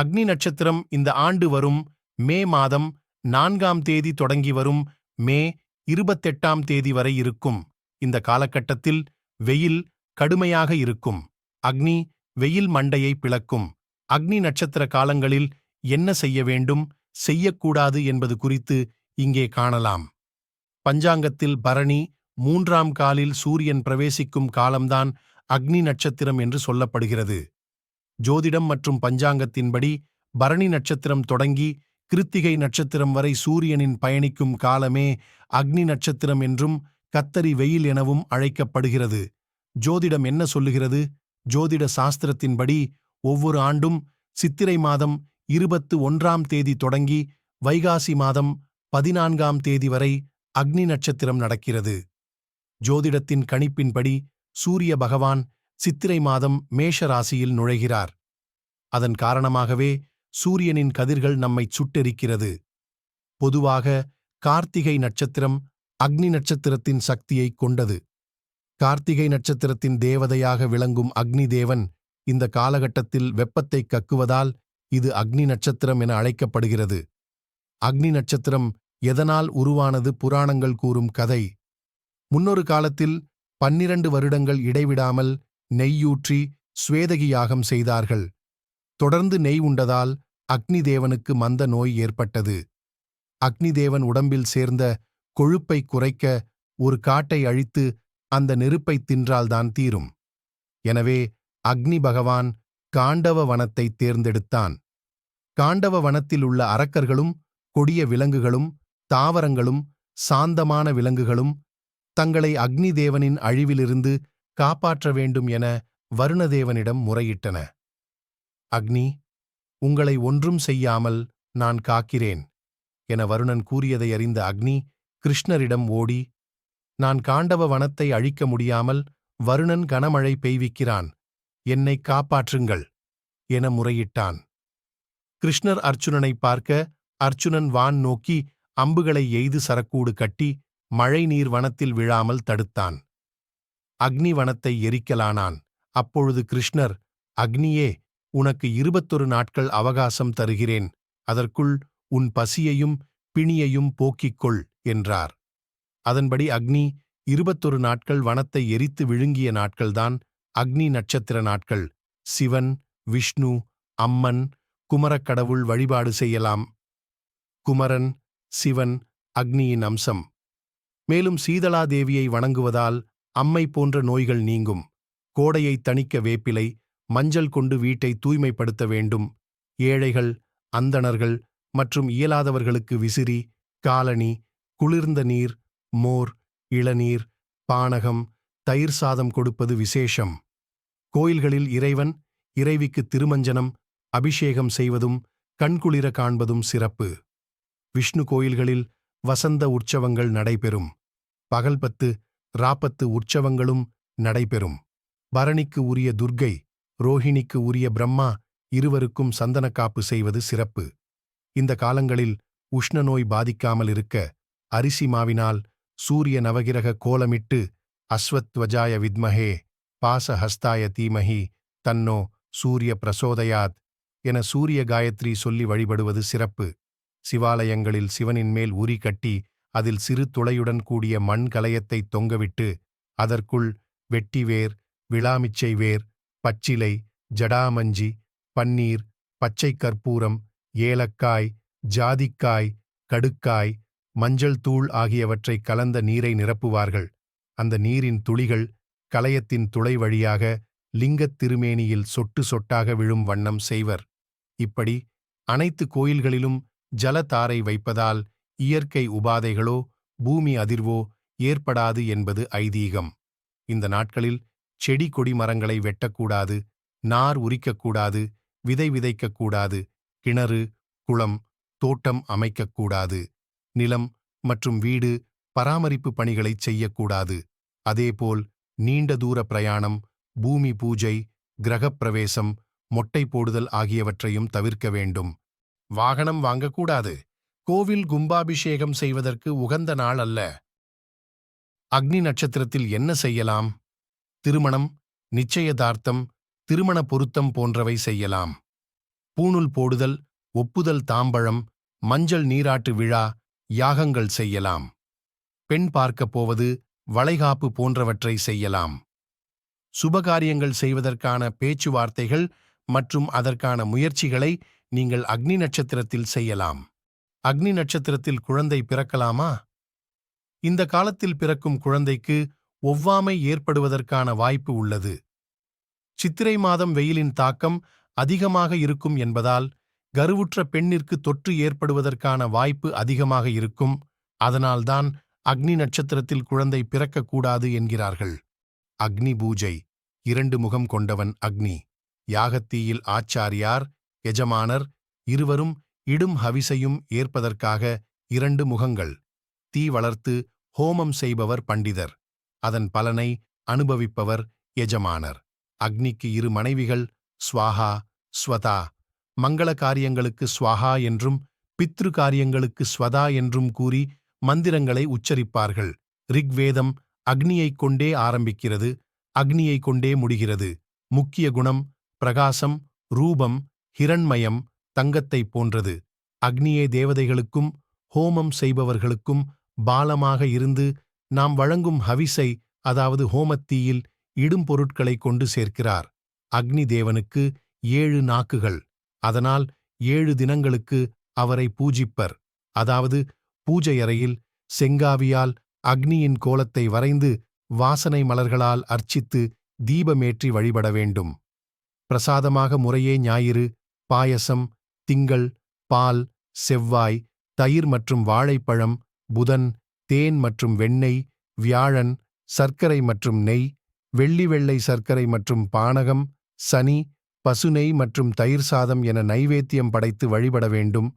அக்னி நட்சத்திரம் இந்த ஆண்டு வரும் மே மாதம் நான்காம் தேதி தொடங்கி வரும் மே இருபத்தெட்டாம் தேதி வரை இருக்கும். இந்த காலகட்டத்தில் வெயில் கடுமையாக இருக்கும். அக்னி வெயில் மண்டையை பிளக்கும். அக்னி நட்சத்திர காலங்களில் என்ன செய்ய வேண்டும் செய்யக்கூடாது என்பது குறித்து இங்கே காணலாம். பஞ்சாங்கத்தில் பரணி மூன்றாம் காலில் சூரியன் பிரவேசிக்கும் காலம்தான் அக்னி நட்சத்திரம் என்று சொல்லப்படுகிறது. ஜோதிடம் மற்றும் பஞ்சாங்கத்தின்படி பரணி நட்சத்திரம் தொடங்கி கிருத்திகை நட்சத்திரம் வரை சூரியனின் பயணிக்கும் காலமே அக்னி நட்சத்திரம் என்றும் கத்தரி வெயில் எனவும் அழைக்கப்படுகிறது. ஜோதிடம் என்ன சொல்லுகிறது? ஜோதிட சாஸ்திரத்தின்படி ஒவ்வொரு ஆண்டும் சித்திரை மாதம் இருபத்து ஒன்றாம் தேதி தொடங்கி வைகாசி மாதம் பதினான்காம் தேதி வரை அக்னி நட்சத்திரம் நடக்கிறது. ஜோதிடத்தின் கணிப்பின்படி சூரிய பகவான் சித்திரை மாதம் மேஷ ராசியில் நுழைகிறார். அதன் காரணமாகவே சூரியனின் கதிர்கள் நம்மைச் சுட்டெரிக்கிறது. பொதுவாக கார்த்திகை நட்சத்திரம் அக்னி நட்சத்திரத்தின் சக்தியைக் கொண்டது. கார்த்திகை நட்சத்திரத்தின் தேவதையாக விளங்கும் அக்னி தேவன் இந்த காலகட்டத்தில் வெப்பத்தைக் கக்குவதால் இது அக்னி நட்சத்திரம் என அழைக்கப்படுகிறது. அக்னி நட்சத்திரம் எதனால் உருவானது புராணங்கள் கூறும் கதை. முன்னொரு காலத்தில் பன்னிரண்டு வருடங்கள் இடைவிடாமல் நெய்யூற்றி சுவேதகி யாகம் செய்தார்கள். தொடர்ந்து நெய் உண்டதால் அக்னி தேவனுக்கு மந்த நோய் ஏற்பட்டது. அக்னி தேவன் உடம்பில் சேர்ந்த கொழுப்பை குறைக்க ஒரு காட்டை அழித்து அந்த நெருப்பை தின்றால்தான் தீரும். எனவே அக்னி பகவான் காண்டவ வனத்தை தேர்ந்தெடுத்தான். காண்டவ வனத்தில் உள்ள அரக்கர்களும் கொடிய விலங்குகளும் தாவரங்களும் சாந்தமான விலங்குகளும் தங்களை அக்னி தேவனின் அழிவிலிருந்து காப்பாற்ற வேண்டும் என வருணதேவனிடம் முறையிட்டன. அக்னி உங்களை ஒன்றும் செய்யாமல் நான் காக்கிறேன் என வருணன் கூறியதை அறிந்த அக்னி கிருஷ்ணரிடம் ஓடி நான் காண்டவ வனத்தை அழிக்க முடியாமல் வருணன் கனமழை பெய்விக்கிறான் என்னை காப்பாற்றுங்கள் என முறையிட்டான். கிருஷ்ணர் அர்ச்சுனனை பார்க்க அர்ச்சுனன் வான் நோக்கி அம்புகளை எய்து சரக்கூடு கட்டி மழை நீர் வனத்தில் விழாமல் தடுத்தான். அக்னி வனத்தை எரிக்கலானான். அப்பொழுது கிருஷ்ணர் அக்னியே உனக்கு இருபத்தொரு நாட்கள் அவகாசம் தருகிறேன். அதற்குள் உன் பசியையும் பிணியையும் போக்கிக் கொள் என்றார். அதன்படி அக்னி இருபத்தொரு நாட்கள் வனத்தை எரித்து விழுங்கிய நாட்கள்தான் அக்னி நட்சத்திர நாட்கள். சிவன் விஷ்ணு அம்மன் குமரக்கடவுள் வழிபாடு செய்யலாம். குமரன் சிவன் அக்னியின் அம்சம். மேலும் சீதளாதேவியை வணங்குவதால் அம்மை போன்ற நோய்கள் நீங்கும். கோடையை தணிக்க வேப்பிலை மஞ்சள் கொண்டு வீட்டை தூய்மைப்படுத்த வேண்டும். ஏழைகள் அந்தணர்கள் மற்றும் இயலாதவர்களுக்கு விசிறி காலனி குளிர்ந்த நீர் மோர் இளநீர் பானகம் தயிர் சாதம் கொடுப்பது விசேஷம். கோயில்களில் இறைவன் இறைவிக்கு திருமஞ்சனம் அபிஷேகம் செய்வதும் கண்குளிர காண்பதும் சிறப்பு. விஷ்ணு கோயில்களில் வசந்த உற்சவங்கள் நடைபெறும். பகல்பத்து ராப்பத்து உற்சவங்களும் நடைபெறும். பரணிக்கு உரிய துர்க்கை ரோஹிணிக்கு உரிய பிரம்மா இருவருக்கும் சந்தனக்காப்பு செய்வது சிறப்பு. இந்த காலங்களில் உஷ்ண நோய் பாதிக்காமல் இருக்க அரிசி மாவினால் சூரிய நவகிரக கோலமிட்டு அஸ்வத்வஜாய வித்மஹே பாசஹஸ்தாய தீமஹி தன்னோ சூரிய பிரசோதயாத் என சூரிய காயத்ரி சொல்லி வழிபடுவது சிறப்பு. சிவாலயங்களில் சிவனின் மேல் உரி கட்டி அதில் சிறு துளையுடன் கூடிய மண் கலயத்தை தொங்கவிட்டு அதற்குள் வெட்டிவேர் விளாமிச்சை வேர் பச்சிலை ஜடாமஞ்சி பன்னீர் பச்சை கற்பூரம் ஏலக்காய் ஜாதிக்காய் கடுக்காய் மஞ்சள் தூள் ஆகியவற்றை கலந்த நீரை நிரப்புவார்கள். அந்த நீரின் துளிகள் கலயத்தின் துளை வழியாக லிங்கத் திருமேனியில் சொட்டு சொட்டாக விழும் வண்ணம் செய்வர். இப்படி அனைத்து கோயில்களிலும் ஜலதாரை வைப்பதால் இயற்கை உபாதைகளோ பூமி அதிர்வோ ஏற்படாது என்பது ஐதீகம். இந்த நாட்களில் செடி கொடி மரங்களை வெட்டக்கூடாது நார் உரிக்கக்கூடாது விதை விதைக்கக்கூடாது கிணறு குளம் தோட்டம் அமைக்கக்கூடாது நிலம் மற்றும் வீடு பராமரிப்பு பணிகளைச் செய்யக்கூடாது. அதேபோல் நீண்ட தூர பிரயாணம் பூமி பூஜை கிரகப்பிரவேசம் மொட்டை போடுதல் ஆகியவற்றையும் தவிர்க்க வேண்டும். வாகனம் வாங்கக்கூடாது. கோவில் கும்பாபிஷேகம் செய்வதற்கு உகந்த நாள் அல்ல. அக்னி நட்சத்திரத்தில் என்ன செய்யலாம்? திருமணம் நிச்சயதார்த்தம் திருமண பொருத்தம் போன்றவை செய்யலாம். பூணூல் போடுதல் ஒப்புதல் தாம்பழம் மஞ்சள் நீராட்டு விழா யாகங்கள் செய்யலாம். பெண் பார்க்கப் போவது வளைகாப்பு போன்றவற்றை செய்யலாம். சுபகாரியங்கள் செய்வதற்கான பேச்சுவார்த்தைகள் மற்றும் அதற்கான முயற்சிகளை நீங்கள் அக்னி நட்சத்திரத்தில் செய்யலாம். அக்னி நட்சத்திரத்தில் குழந்தை பிறக்கலாமா? இந்த காலத்தில் பிறக்கும் குழந்தைக்கு ஒவ்வாமை ஏற்படுவதற்கான வாய்ப்பு உள்ளது. சித்திரை மாதம் வெயிலின் தாக்கம் அதிகமாக இருக்கும் என்பதால் கருவுற்ற பெண்ணிற்கு தொற்று ஏற்படுவதற்கான வாய்ப்பு அதிகமாக இருக்கும். அதனால்தான் அக்னி நட்சத்திரத்தில் குழந்தை பிறக்கக்கூடாது என்கிறார்கள். அக்னி பூஜை. இரண்டு முகம் கொண்டவன் அக்னி. யாகத்தீயில் ஆச்சாரியார் எஜமானர் இருவரும் இடும் ஹவிசையும் ஏற்பதற்காக இரண்டு முகங்கள் தீ வளர்த்து ஹோமம் செய்பவர் பண்டிதர் அதன் பலனை அனுபவிப்பவர் எஜமானர். அக்னிக்கு இரு மனைவிகள் ஸ்வாஹா ஸ்வதா. மங்கள காரியங்களுக்கு ஸ்வாஹா என்றும் பித்ரு காரியங்களுக்கு ஸ்வதா என்றும் கூறி மந்திரங்களை உச்சரிப்பார்கள். ரிக்வேதம் அக்னியைக் கொண்டே ஆரம்பிக்கிறது அக்னியைக் கொண்டே முடிகிறது. முக்கிய குணம் பிரகாசம் ரூபம் ஹிரண்மயம் தங்கத்தைப் போன்றது. அக்னியே தேவதைகளுக்கும் ஹோமம் செய்பவர்களுக்கும் பாலமாக இருந்து நாம் வழங்கும் ஹவிசை அதாவது ஹோமத்தீயில் இடும் பொருட்களை கொண்டு சேர்க்கிறார். அக்னி தேவனுக்கு ஏழு நாக்குகள். அதனால் ஏழு தினங்களுக்கு அவரை பூஜிப்பர். அதாவது பூஜையறையில் செங்காவியால் அக்னியின் கோலத்தை வரைந்து வாசனை மலர்களால் அர்ச்சித்து தீபமேற்றி வழிபட வேண்டும். பிரசாதமாக முறையே ஞாயிறு பாயசம் திங்கள் பால் செவ்வாய் தயிர் மற்றும் வாழைப்பழம் புதன் தேன் மற்றும் வெண்ணெய் வியாழன் சர்க்கரை மற்றும் நெய் வெள்ளி வெள்ளை சர்க்கரை மற்றும் பானகம் சனி பசுநெய் மற்றும் தயிர் சாதம் என நைவேத்தியம் படைத்து வழிபட வேண்டும்.